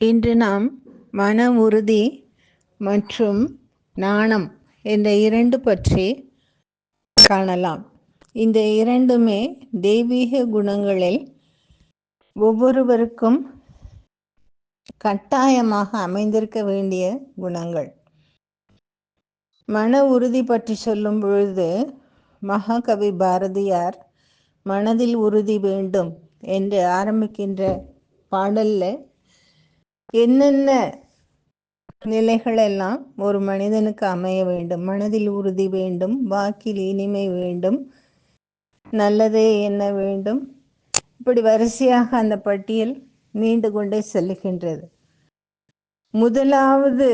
இன்று நாம் மன உறுதி மற்றும் நாணம் என்ற இரண்டு பற்றி காணலாம். இந்த இரண்டுமே தெய்வீக குணங்களில் ஒவ்வொருவருக்கும் கட்டாயமாக அமைந்திருக்க வேண்டிய குணங்கள். மன உறுதி பற்றி சொல்லும் பொழுது மகாகவி பாரதியார் மனதில் உறுதி வேண்டும் என்று ஆரம்பிக்கின்ற பாடல்ல என்னென்ன நிலைகளெல்லாம் ஒரு மனிதனுக்கு அமைய வேண்டும்? மனதில் உறுதி வேண்டும் வாக்கில் இனிமை வேண்டும் நல்லதே என்ன வேண்டும்? இப்படி வரிசையாக அந்த பட்டியல் நீண்டு கொண்டே செல்லுகின்றது. முதலாவது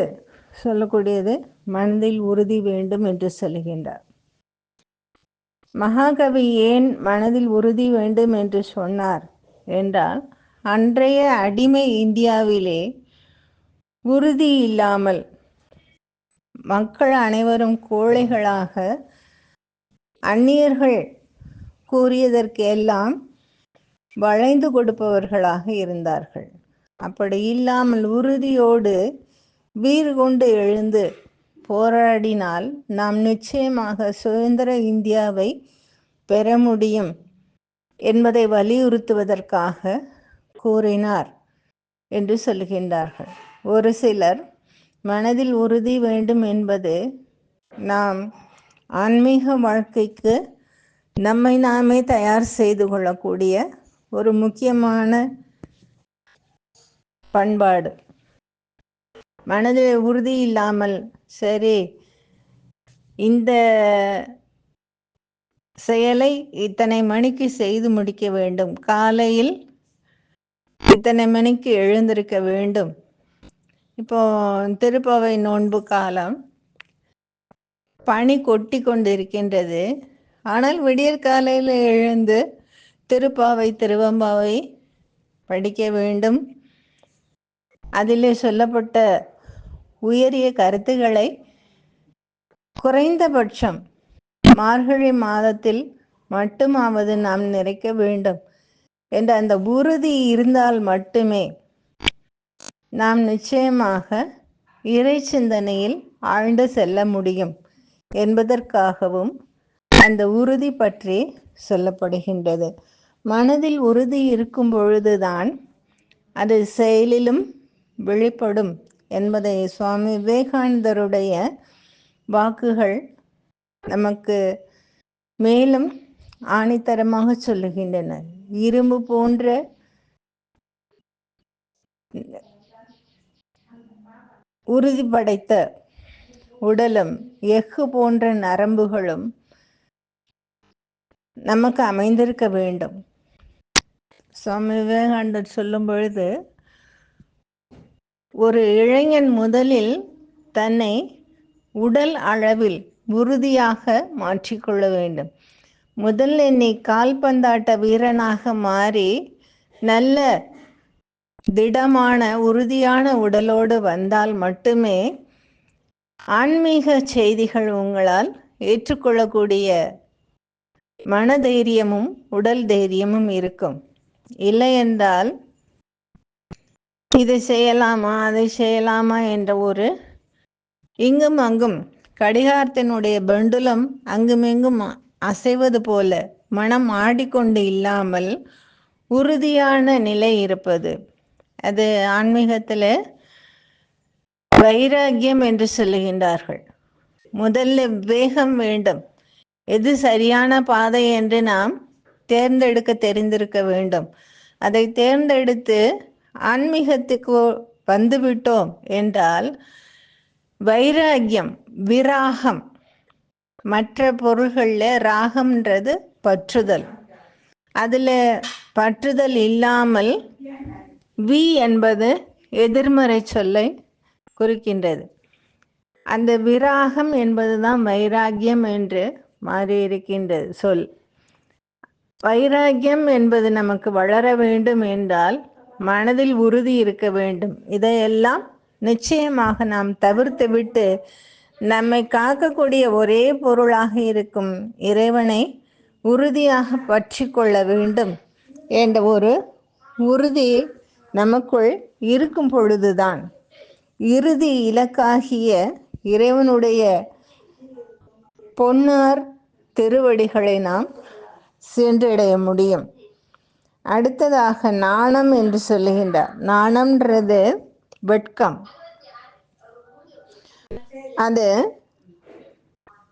சொல்லக்கூடியது மனதில் உறுதி வேண்டும் என்று சொல்லுகின்றார். மகாகவி ஏன் மனதில் உறுதி வேண்டும் என்று சொன்னார் என்றால் அன்றைய அடிமை இந்தியாவிலே உறுதி இல்லாமல் மக்கள் அனைவரும் கோழைகளாக அந்நியர்கள் கூறியதற்கு எல்லாம் வளைந்து கொடுப்பவர்களாக இருந்தார்கள். அப்படி இல்லாமல் உறுதியோடு வீறு கொண்டு எழுந்து போராடினால் நாம் நிச்சயமாக சுதந்திர இந்தியாவை பெற முடியும் என்பதை வலியுறுத்துவதற்காக கூறினார் என்று சொல்கின்றார்கள். ஒரு சிலர் மனதில் உறுதி வேண்டும் என்பது நாம் ஆன்மீக வாழ்க்கைக்கு நம்மை நாமே தயார் செய்து கொள்ளக்கூடிய ஒரு முக்கியமான பண்பாடு. மனதில் உறுதி இல்லாமல் சரி இந்த செயலை இத்தனை மணிக்கு செய்து முடிக்க வேண்டும். காலையில் இத்தனை மணிக்கு எழுந்திருக்க வேண்டும்? இப்போ திருப்பவை நோன்பு காலம். பனி கொட்டி கொண்டிருக்கின்றது. ஆனால் விடியற் காலையில் எழுந்து திருப்பாவை திருவம்பாவை படிக்க வேண்டும். அதிலே சொல்லப்பட்ட உயரிய கருத்துக்களை குறைந்தபட்சம் மார்கழி மாதத்தில் மட்டுமாவது நாம் நிறைக்க வேண்டும். என்ற அந்த உறுதி இருந்தால் மட்டுமே நாம் நிச்சயமாக இறை சிந்தனையில் ஆழ்ந்து செல்ல முடியும் என்பதற்காகவும் அந்த உறுதி பற்றி சொல்லப்படுகின்றது. மனதில் உறுதி இருக்கும் பொழுதுதான் அது செயலிலும் வெளிப்படும் என்பதை சுவாமி விவேகானந்தருடைய வாக்குகள் நமக்கு மேலும் ஆணித்தரமாக சொல்லுகின்றன. இரும்பு போன்ற உறுதி படைத்த உடலும் எஃகு போன்ற நரம்புகளும் நமக்கு அமைந்திருக்க வேண்டும். சுவாமி விவேகானந்தர் சொல்லும் பொழுது ஒரு இளைஞன் முதலில் தன்னை உடல் அளவில் உறுதியாக மாற்றிக்கொள்ள வேண்டும். முதல்ல நீ கால்பந்தாட்ட வீரனாக மாறி நல்ல திடமான உறுதியான உடலோடு வந்தால் மட்டுமே ஆன்மீக செய்திகள் உங்களால் ஏற்றுக்கொள்ளக்கூடிய மனதைரியமும் உடல் தைரியமும் இருக்கும். இல்லை என்றால் இதை செய்யலாமா அதை செய்யலாமா என்ற ஒரு இங்கும் அங்கும் கடிகாரத்தினுடைய பெண்டுலம் அங்குமிங்கும் அசைவது போல மனம் ஆடிக்கொண்டு இல்லாமல் உறுதியான நிலை இருப்பது. அது ஆன்மீகத்தில் வைராக்கியம் என்று சொல்லுகின்றார்கள். முதல்ல வேகம் வேண்டும். எது சரியான பாதை என்று நாம் தேர்ந்தெடுக்க தெரிந்திருக்க வேண்டும். அதை தேர்ந்தெடுத்து ஆன்மீகத்துக்கு வந்துவிட்டோம் என்றால் வைராக்கியம் விராகம் மற்ற பொருள்களில் ராகம்ன்றது பற்றுதல். அதில் பற்றுதல் இல்லாமல் வி என்பது எதிர்மறை சொல்லை குறிக்கின்றது. அந்த விராகம் என்பது தான் வைராகியம் என்று மாறியிருக்கின்றது சொல். வைராகியம் என்பது நமக்கு வளர வேண்டும் என்றால் மனதில் உறுதி இருக்க வேண்டும். இதையெல்லாம் நிச்சயமாக நாம் தவிர்த்து விட்டு நம்மை காக்கக்கூடிய ஒரே பொருளாக இருக்கும் இறைவனை உறுதியாக பற்றி கொள்ள வேண்டும் என்ற ஒரு உறுதி நமக்குள் இருக்கும் பொழுதுதான். இறுதி இலக்காகிய இறைவனுடைய பொன்னார் திருவடிகளை நாம் சென்றடைய முடியும். அடுத்ததாக நாணம் என்று சொல்லுகின்றார். நாணம்ன்றது வெட்கம். அது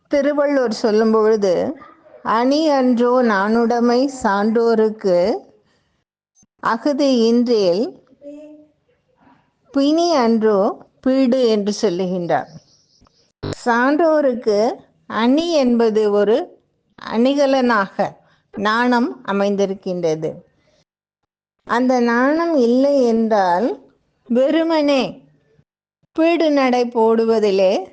திருவள்ளுவர் சொல்லும் பொழுது அணி அன்றோ நானுடைமை சான்றோருக்கு அகுதி இன்றேல் பிணி அன்றோ பீடு என்று சொல்லுகின்றார். சான்றோருக்கு அணி என்பது ஒரு அணிகலனாக நாணம் அமைந்திருக்கின்றது. அந்த நாணம் இல்லை என்றால் வெறுமனே பீடு நடை போடுவதிலே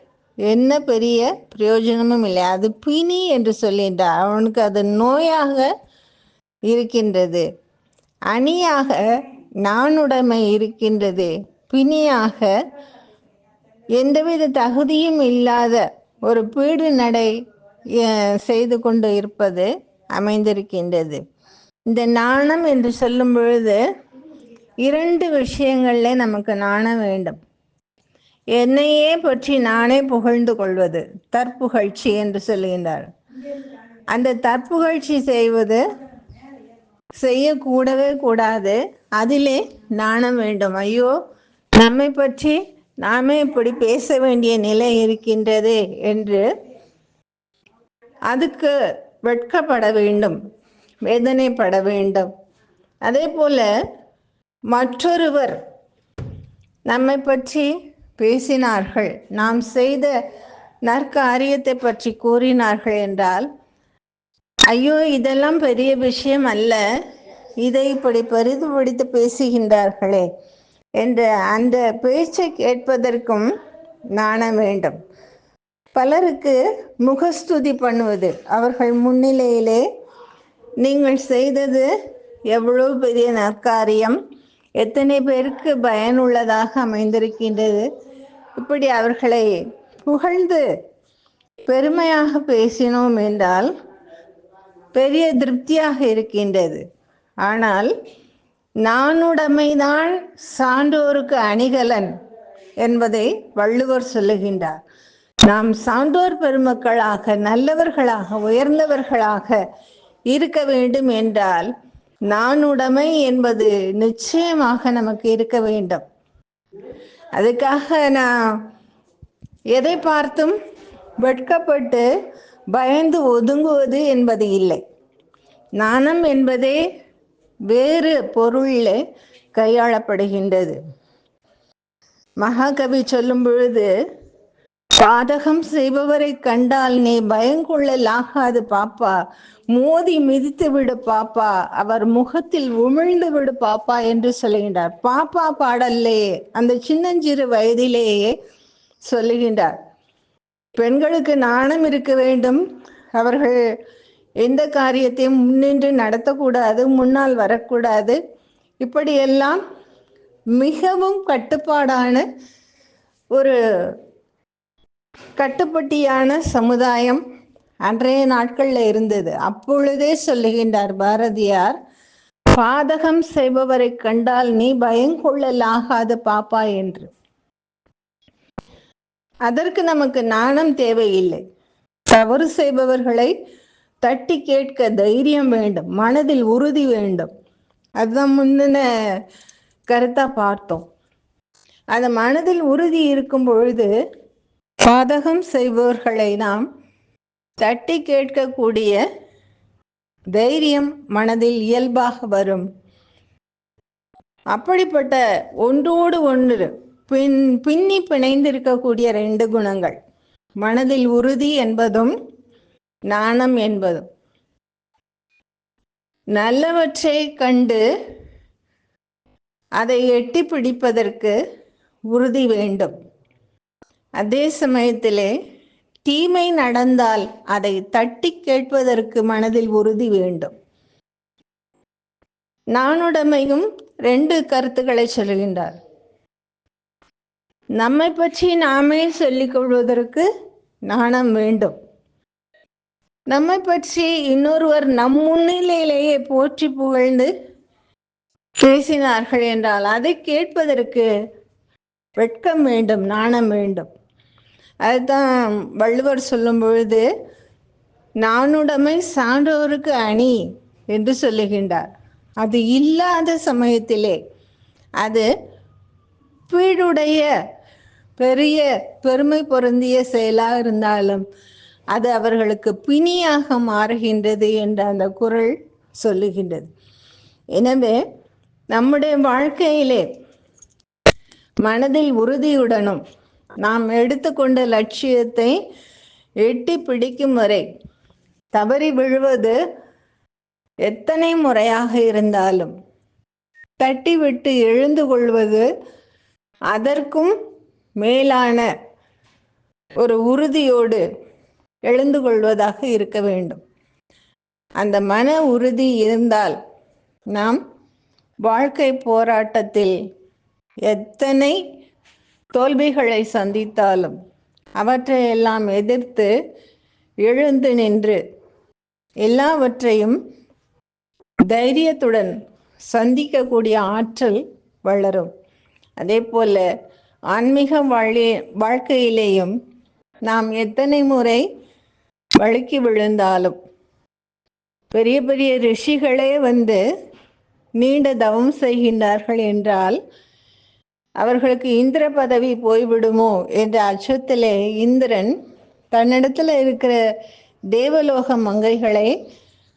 என்ன பெரிய பிரயோஜனமும் இல்லை. அது பிணி என்று சொல்கின்றார் அவனுக்கு அது நோயாக இருக்கின்றது. அணியாக நானுடைமை இருக்கின்றது. பிணியாக எந்தவித தகுதியும் இல்லாத ஒரு பீடு நடை செய்து கொண்டு இருப்பது அமைந்திருக்கின்றது. இந்த நாணம் என்று சொல்லும் பொழுது இரண்டு விஷயங்கள்ல நமக்கு நாண வேண்டும். என்னையே பற்றி நானே புகழ்ந்து கொள்வது தற்புகழ்ச்சி என்று சொல்லுகின்றார் அந்த தற்புகழ்ச்சி செய்வது செய்யக்கூடவே கூடாது. அதிலே நாணம் வேண்டும். ஐயோ நம்மை பற்றி நாமே இப்படி பேச வேண்டிய நிலை இருக்கின்றது என்று அதுக்கு வெட்கப்பட வேண்டும் வேதனைப்பட வேண்டும். அதே போல மற்றொருவர் நம்மை பற்றி பேசினார்கள். நாம் செய்த நற்காரியத்தை பற்றி கூறினார்கள் என்றால் ஐயோ இதெல்லாம் பெரிய விஷயம் அல்ல. இதை இப்படி பெரிதுபடுத்தி பேசுகின்றார்களே என்ற அந்த பேச்சை கேட்பதற்கும் நாண வேண்டும். பலருக்கு முகஸ்துதி பண்ணுவது அவர்கள் முன்னிலையிலே நீங்கள் செய்தது எவ்வளோ பெரிய நற்காரியம். எத்தனை பேருக்கு பயனுள்ளதாக அமைந்திருக்கின்றது. இப்படி அவர்களை புகழ்ந்து பெருமையாக பேசினோம் என்றால் பெரிய திருப்தியாக இருக்கின்றது. ஆனால் நானுடைமைதான் சான்றோருக்கு அணிகலன் என்பதை வள்ளுவர் சொல்லுகின்றார். நாம் சான்றோர் பெருமக்களாக நல்லவர்களாக உயர்ந்தவர்களாக இருக்க வேண்டும் என்றால் நானுடைமை என்பது நிச்சயமாக நமக்கு இருக்க வேண்டும். அதுக்காக நான் எதை பார்த்தும் வெட்கப்பட்டு பயந்து ஒதுங்குவது என்பது இல்லை. நாணம் என்பதே வேறு பொருளில் கையாளப்படுகின்றது. மகாகவி சொல்லும் பொழுது பாதகம் செய்பவரை கண்டால் நீ பயங்கொள்ளலாகாது பாப்பா. மோதி மிதித்து விடு பாப்பா. அவர் முகத்தில் உமிழ்ந்து விடு பாப்பா என்று சொல்லுகின்றார். பாப்பா பாடல்லே அந்த சின்னஞ்சிறு வயதிலேயே சொல்லுகின்றார். பெண்களுக்கு நாணம் இருக்க வேண்டும். அவர்கள் எந்த காரியத்தையும் முன்னின்று நடத்தக்கூடாது முன்னால் வரக்கூடாது. இப்படியெல்லாம் மிகவும் கட்டுப்பாடான ஒரு கட்டுப்பட்டியான சமுதாயம் அன்றைய நாட்கள்ல இருந்தது. அப்பொழுதே சொல்லுகின்றார் பாரதியார் பாதகம் செய்பவரை கண்டால் நீ பயங்கொள்ளலாகாது பாப்பா என்று. அதற்கு நமக்கு நாணம் தேவையில்லை. தவறு செய்பவர்களை தட்டி கேட்க தைரியம் வேண்டும் மனதில் உறுதி வேண்டும். அதுதான் முந்தின கருத்தா பார்த்தோம். அந்த மனதில் உறுதி இருக்கும் பொழுது பாதகம் செய்பவர்களை நாம் தட்டி கேட்கக்கூடிய தைரியம் மனதில் இயல்பாக வரும். அப்படிப்பட்ட ஒன்றோடு ஒன்று பின் பின்னி பிணைந்திருக்கக்கூடிய ரெண்டு குணங்கள் மனதில் உறுதி என்பதும் நாணம் என்பதும். நல்லவற்றை கண்டு அதை எட்டி பிடிப்பதற்கு உறுதி வேண்டும். அதே சமயத்திலே தீமை நடந்தால் அதை தட்டி கேட்பதற்கு மனதில் உறுதி வேண்டும். நானுடைமையும் ரெண்டு கருத்துக்களை சொல்கின்றார். நம்மை பற்றி நாமே சொல்லிக் கொள்வதற்கு நாணம் வேண்டும். நம்மை பற்றி இன்னொருவர் நம் முன்னிலையிலேயே போற்றி புகழ்ந்து பேசினார்கள் என்றால் அதை கேட்பதற்கு வெட்கம் வேண்டும் நாணம் வேண்டும். அதுதான் வள்ளுவர் சொல்லும் பொழுது நானுடைமை சான்றோருக்கு அணி என்று சொல்லுகின்றார். அது இல்லாத சமயத்திலே அது பீடுடைய பெரிய பெருமை பொருந்திய செயலாக இருந்தாலும் அது அவர்களுக்கு பிணியாக மாறுகின்றது என்று அந்த குரல் சொல்லுகின்றது. எனவே நம்முடைய வாழ்க்கையிலே மனதில் உறுதியுடனும் நாம் எடுத்துக்கொண்ட லட்சியத்தை எட்டி பிடிக்கும் வரை தவறி விழுவது எத்தனை முறையாக இருந்தாலும் தட்டி விட்டு எழுந்து கொள்வது அதற்கும் மேலான ஒரு உறுதியோடு எழுந்து கொள்வதாக இருக்க வேண்டும். அந்த மன உறுதி இருந்தால் நாம் வாழ்க்கை போராட்டத்தில் எத்தனை தோல்விகளை சந்தித்தாலும் அவற்றையெல்லாம் எதிர்த்து எழுந்து நின்று எல்லாவற்றையும் தைரியத்துடன் சந்திக்கக்கூடிய ஆற்றல் வளரும். அதே போல ஆன்மீக வாழி வாழ்க்கையிலேயும் நாம் எத்தனை முறை வழுக்கி விழுந்தாலும் பெரிய பெரிய ரிஷிகளே வந்து நீண்ட தவம் செய்கின்றார்கள் என்றால் அவர்களுக்கு இந்திர பதவி போய்விடுமோ என்ற அச்சத்திலே இந்திரன் தன்னிடத்துல இருக்கிற தேவலோக மங்கைகளை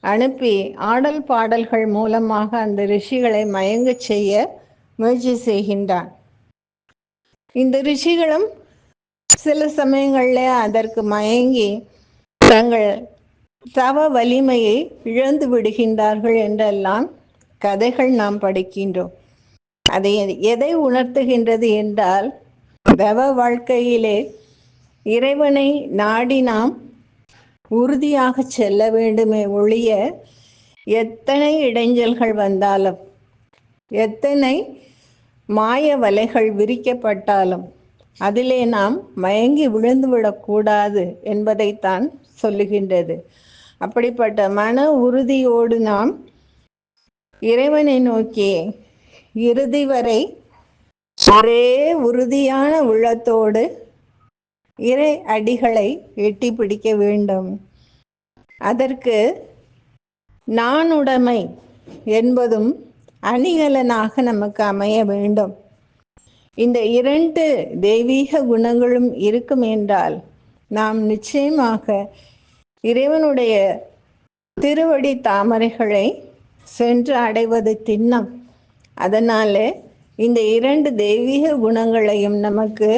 அனுப்பி ஆடல் பாடல்கள் மூலமாக அந்த ரிஷிகளை மயங்கச் செய்ய முயற்சி செய்கின்றான். இந்த ரிஷிகளும் சில சமயங்களில் அதற்கு மயங்கி தங்கள் தவ வலிமையை இழந்து விடுகின்றார்கள் என்றெல்லாம் கதைகள் நாம் படிக்கின்றோம். அதை எதை உணர்த்துகின்றது என்றால் தவ வாழ்க்கையிலே இறைவனை நாடி நாம் உறுதியாக செல்ல வேண்டுமே ஒழிய எத்தனை இடைஞ்சல்கள் வந்தாலும் எத்தனை மாய வலைகள் விரிக்கப்பட்டாலும் அதிலே நாம் மயங்கி விழுந்து விடக்கூடாது என்பதைத்தான் சொல்லுகின்றது. அப்படிப்பட்ட மன உறுதியோடு நாம் இறைவனை நோக்கி இறுதி வரை ஒரே உறுதியான உள்ளத்தோடு இறை அடிகளை எட்டி பிடிக்க வேண்டும். அதற்கு நானுடைமை என்பதும் அணிகலனாக நமக்கு அமைய வேண்டும். இந்த இரண்டு தெய்வீக குணங்களும் இருக்கும் என்றால் நாம் நிச்சயமாக இறைவனுடைய திருவடி தாமரைகளை சென்று அடைவது திண்ணம். அதனால இந்த இரண்டு தெய்வீக குணங்களையும் நமக்கு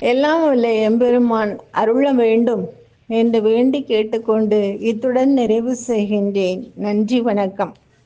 எல்லாம் உள்ள எம்பெருமான் அருள வேண்டும் என்று வேண்டி கேட்டுக்கொண்டு இத்துடன் நிறைவு செய்கின்றேன். நன்றி வணக்கம்.